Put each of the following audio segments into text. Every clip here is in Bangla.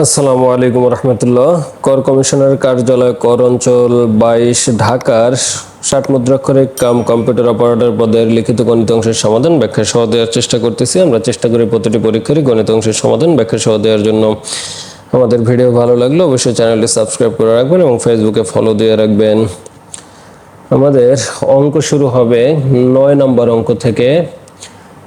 আসসালামু আলাইকুম রহমতুল্লাহ। কর কমিশনার কার্যালয় কর অঞ্চল বাইশ, ঢাকার ষাট মুদ্রাক্ষরিক কাম কম্পিউটার অপারেটর পদের লিখিত গণিত অংশের সমাধান ব্যাখ্যা সহ দেওয়ার চেষ্টা করতেছি। আমরা চেষ্টা করি প্রতিটি পরীক্ষারই গণিত অংশের সমাধান ব্যাখ্যা সহ দেওয়ার জন্য। আমাদের ভিডিও ভালো লাগলে অবশ্যই চ্যানেলটি সাবস্ক্রাইব করে রাখবেন এবং ফেসবুকে ফলো দিয়ে রাখবেন। আমাদের অঙ্ক শুরু হবে নয় নম্বর অঙ্ক থেকে।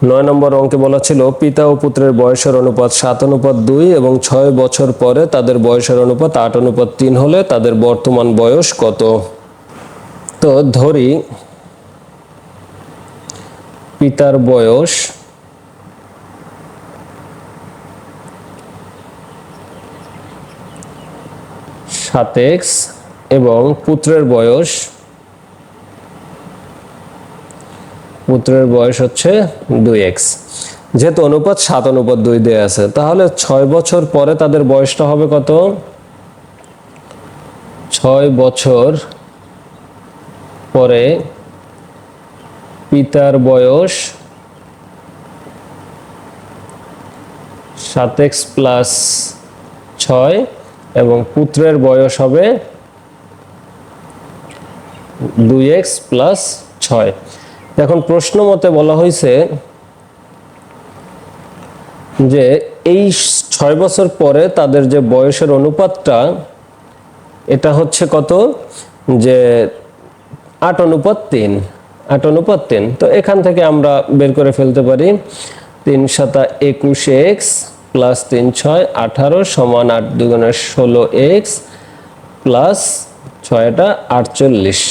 নয় নম্বর অঙ্কে বলা ছিল, পিতা ও পুত্রের বয়সের অনুপাত সাত, অনুপাত দুই এবং ছয় বছর পরে তাদের বয়সের অনুপাত আট, অনুপাত তিন হলে তাদের বর্তমান বয়স কত? তো ধরি, পিতার বয়স সাত এক্স এবং পুত্রের বয়স পুত্রের বয়স হচ্ছে দুই এক্স। যেহেতু অনুপাত সাত, অনুপাত দুই দেয়া আছে, তাহলে ছয় বছর পরে তাদের বয়সটা হবে কত? ছয় বছর পরে পিতার বয়স সাত এক্স প্লাস ছয়, এবং পুত্রের বয়স হবে দুই এক্স প্লাস ছয়। এখন প্রশ্ন মতে বলা হয়েছে যে এই ছয় বছর পরে তাদের যে বয়সের অনুপাতটা, এটা হচ্ছে কত? যে আট অনুপাত তিন, আট অনুপাত তিন। তো এখান থেকে আমরা বের করে ফেলতে পারি, তিন সাতা একুশ এক্স প্লাস তিন ছয় আঠারো সমান আট দুগুণের ষোলো এক্স প্লাস ছয়টা আটচল্লিশ।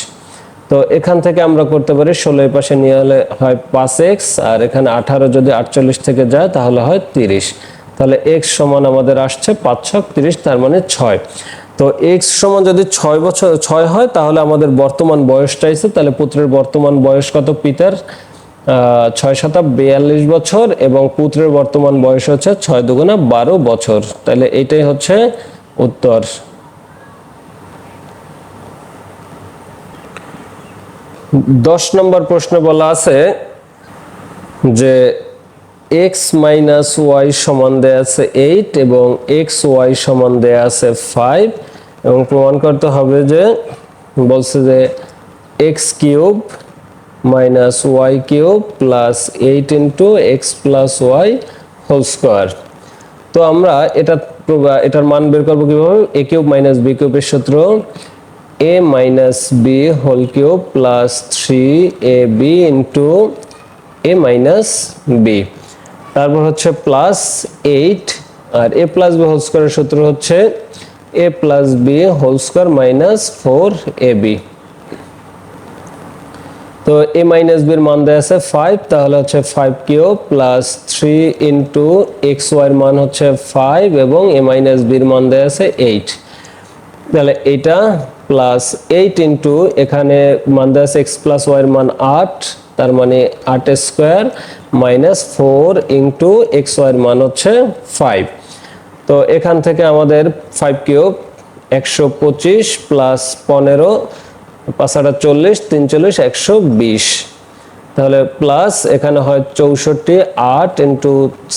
তো এখান থেকে আমরা করতে পারি, ষোলো পাশে নিয়ে হলে হয় পাঁচ এক্স, আর এখানে আঠারো যদি আটচল্লিশ থেকে যায় তাহলে হয় তিরিশ। তাহলে এক্স সমান আমাদের আসছে পাঁচ ছক তিরিশ, তার মানে ছয়। তো এক্স সমান যদি ছয় বছর, ছয় হয় তাহলে আমাদের বর্তমান বয়সটা এসে তাহলে পুত্রের বর্তমান বয়স কত? পিতার ছয় শতা বিয়াল্লিশ বছর, এবং পুত্রের বর্তমান বয়স হচ্ছে ছয় দুগুণা বারো বছর। তাহলে এটাই হচ্ছে উত্তর। দশ নম্বর প্রশ্ন বলা আছে যে এক্স মাইনাস ওয়াই সমান দেয়া আছে এইট এবং এক্স ওয়াই সমান দেয়া আছে ফাইভ এবং প্রমাণ করতে হবে যে বলছে যে x cube minus y cube plus eight into x plus y whole square. তো আমরা এটা এটার মান বের করব কীভাবে? এ কিউব মাইনাস বি কিউবের সূত্র b whole cube plus three a b into a minus b তারপর হচ্ছে প্লাস এইট আর এ প্লাস বি হোল স্কোয়ারের সূত্র হচ্ছে a plus b whole square minus four a b তো এ মাইনাস বির মান দেওয়া আছে ফাইভ তাহলে হচ্ছে five q plus three into x ওয়াইয়ের মান হচ্ছে ফাইভ এবং এ মাইনাস বির মান দেওয়া আছে এইট তাহলে এটা প্লাস এইট ইন্টু এখানে মান এক্স প্লাস ওয়াইয়ের মান আট, তার মানে আট square minus four into x ওয়াইয়ের মান হচ্ছে ফাইভ তো এখান থেকে আমাদের ফাইভ কিউব একশো পঁচিশ প্লাস পনেরো, পাঁচ আটা চল্লিশ, তিন চল্লিশ, একশো বিশ। তাহলে প্লাস এখানে হয় চৌষট্টি, আট ইন্টু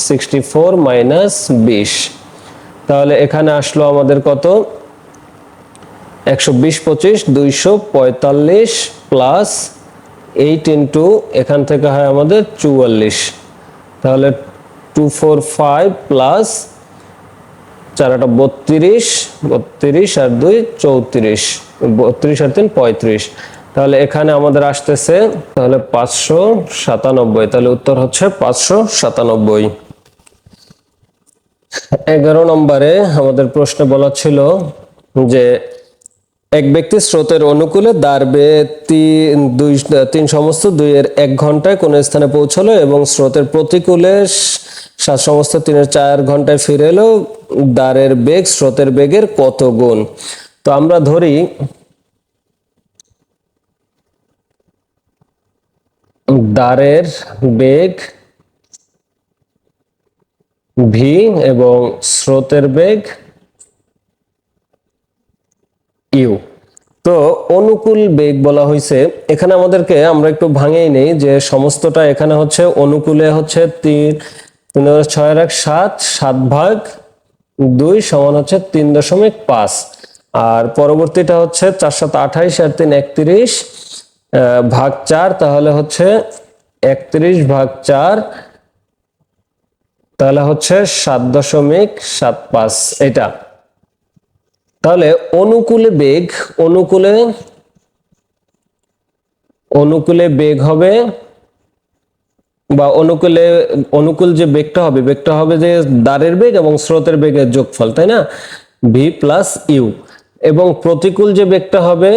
সিক্সটি ফোর মাইনাস বিশ। তাহলে এখানে আসলো আমাদের কত? একশো বিশ পঁচিশ, দুইশো পঁয়তাল্লিশ প্লাস এইট ইন্টু এখান থেকে হয় আমাদের চুয়াল্লিশ। তাহলে টু ফোর ফাইভ প্লাস চারাটা বত্রিশ বত্রিশ আর দুই চৌত্রিশ, বত্রিশ আর তিন পঁয়ত্রিশ। তাহলে এখানে আমাদের আসতেছে, তাহলে পাঁচশো সাতানব্বই, তাহলে উত্তর হচ্ছে পাঁচশো সাতানব্বই। এগারো নম্বরে আমাদের প্রশ্নে বলা ছিল যে এক ব্যক্তি স্রোতের অনুকূলে দাঁড়বে তিন দুই, তিন সমস্ত দুইয়ের এক ঘন্টায় কোন স্থানে পৌঁছলো এবং স্রোতের প্রতিকূলে সাত সমস্ত তিনের চার ঘন্টায় ফিরে এলো। দাঁড়ের বেগ, স্রোতের বেগের কত গুণ? তো আমরা ধরি দাঁড়ের বেগ ভি এবং স্রোতের বেগ ইউ। তো অনুকূল বেগ বলা হয়েছে এখানে আমাদেরকে আমরা একটু ভাঙেই নেই যে সমস্তটা এখানে হচ্ছে অনুকূলে হচ্ছে তিন তিন হাজার ছয়ের এক সাত সাত ভাগ দুই সমান হচ্ছে তিন দশমিক পাঁচ। আর পরবর্তীটা হচ্ছে চার সাত আঠাইশ আর তিন একত্রিশ ভাগ চার তাহলে হচ্ছে একত্রিশ ভাগ চার তাহলে হচ্ছে সাত দশমিক সাত পাঁচ। এটা তাহলে অনুকূলে বেগ, অনুকূলে অনুকূলে বেগ হবে, বা অনুকূলে, অনুকূল যে বেগটা হবে বেগটা হবে যে দ্বারের বেগ এবং স্রোতের বেগের যোগফল, তাই না? ভি প্লাস ইউ এবং প্রতিকূল যে বেগটা হবে,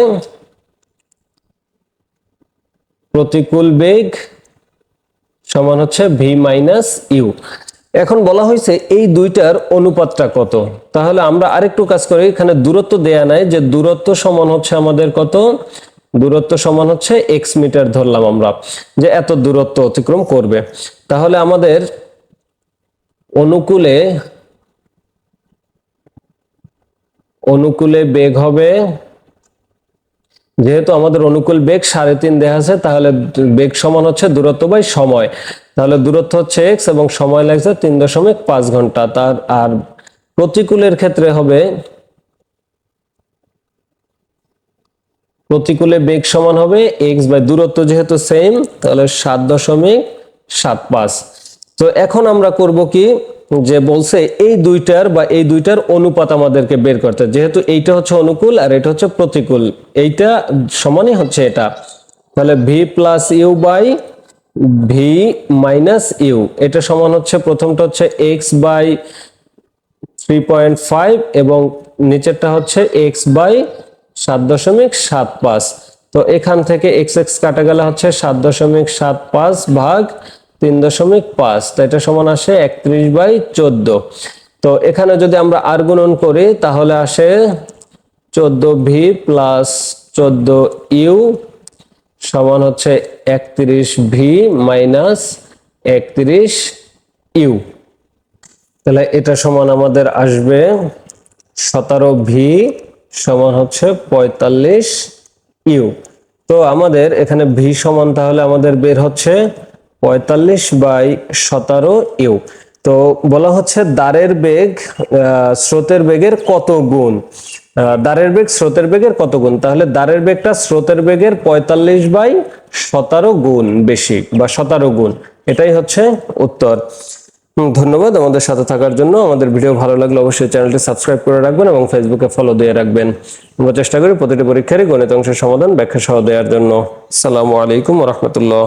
প্রতিকূল বেগ সমান হচ্ছে ভি মাইনাস ইউ এখন বলা হয়েছে এই দুইটার অনুপাতটা কত? তাহলে আমরা আরেকটু কাজ করি, এখানে দূরত্ব দেয়া নাই যে দূরত্ব সমান হচ্ছে আমাদের কত? দূরত্ব সমান হচ্ছে এক্স মিটার ধরলাম আমরা, যে এত দূরত্ব অতিক্রম করবে। তাহলে আমাদের অনুকূলে অনুকূলে বেগ হবে, যেহেতু আমাদের অনুকূল বেগ সাড়ে তিন আছে, তাহলে বেগ সমান হচ্ছে দূরত্ব বাই সময়। তাহলে দূরত্ব হচ্ছে এক্স এবং সময় লাগছে তিন দশমিক পাঁচ ঘণ্টা। তার আর প্রতিকূলের ক্ষেত্রে হবে প্রতিকূলে বেগ সমান হবে এক্স বাই দূরত্ব যেহেতু সেম তাহলে সাত দশমিক সাত পাঁচ। তো এখন আমরা করব কি যে বলছে এই দুইটার বা এই দুইটার অনুপাত আমাদেরকে বের করতে। যেহেতু এইটা হচ্ছে অনুকূল আর এটা হচ্ছে প্রতিকূল, এইটা সমানই হচ্ছে এটা। তাহলে v plus u by v minus u এটা সমান হচ্ছে প্রথমটা হচ্ছে x by three point five এবং নিচেরটা হচ্ছে এক্স বাই সাত দশমিক সাত পাঁচ। তো এখান থেকে এক্স এক্স কাটা গেলে হচ্ছে সাত দশমিক সাত পাঁচ ভাগ তিন দশমিক পাঁচ, তো এটা সমান আসে একত্রিশ বাই চোদ্দ। তো এখানে যদি আমরা আর গুণন করি, তাহলে আসে চোদ্দ ভি প্লাস চোদ্দ ইউ সমান হচ্ছে একত্রিশ ভি মাইনাস একত্রিশ ইউ তাহলে এটা সমান আমাদের আসবে সতেরো ভি সমান হচ্ছে পঁয়তাল্লিশ ইউ তো আমাদের এখানে ভি সমান তাহলে আমাদের বের হচ্ছে পঁয়তাল্লিশ বাই সতেরো ইউ তো বলা হচ্ছে দ্বারের বেগ স্রোতের বেগের কত গুণ? দ্বারের বেগ, স্রোতের বেগের কত গুণ? তাহলে দ্বারের বেগটা স্রোতের বেগের পঁয়তাল্লিশ বাই সতেরো গুণ বেশি বা সতেরো গুণ। এটাই হচ্ছে উত্তর। ধন্যবাদ আমাদের সাথে থাকার জন্য। আমাদের ভিডিও ভালো লাগলে অবশ্যই চ্যানেলটি সাবস্ক্রাইব করে রাখবেন এবং ফেসবুকে ফলো দিয়ে রাখবেন। আমরা চেষ্টা করি প্রতিটি পরীক্ষারই গণিত অংশের সমাধান ব্যাখ্যা সহ দেওয়ার জন্য। আসসালামু আলাইকুম রহমতুল্লাহ।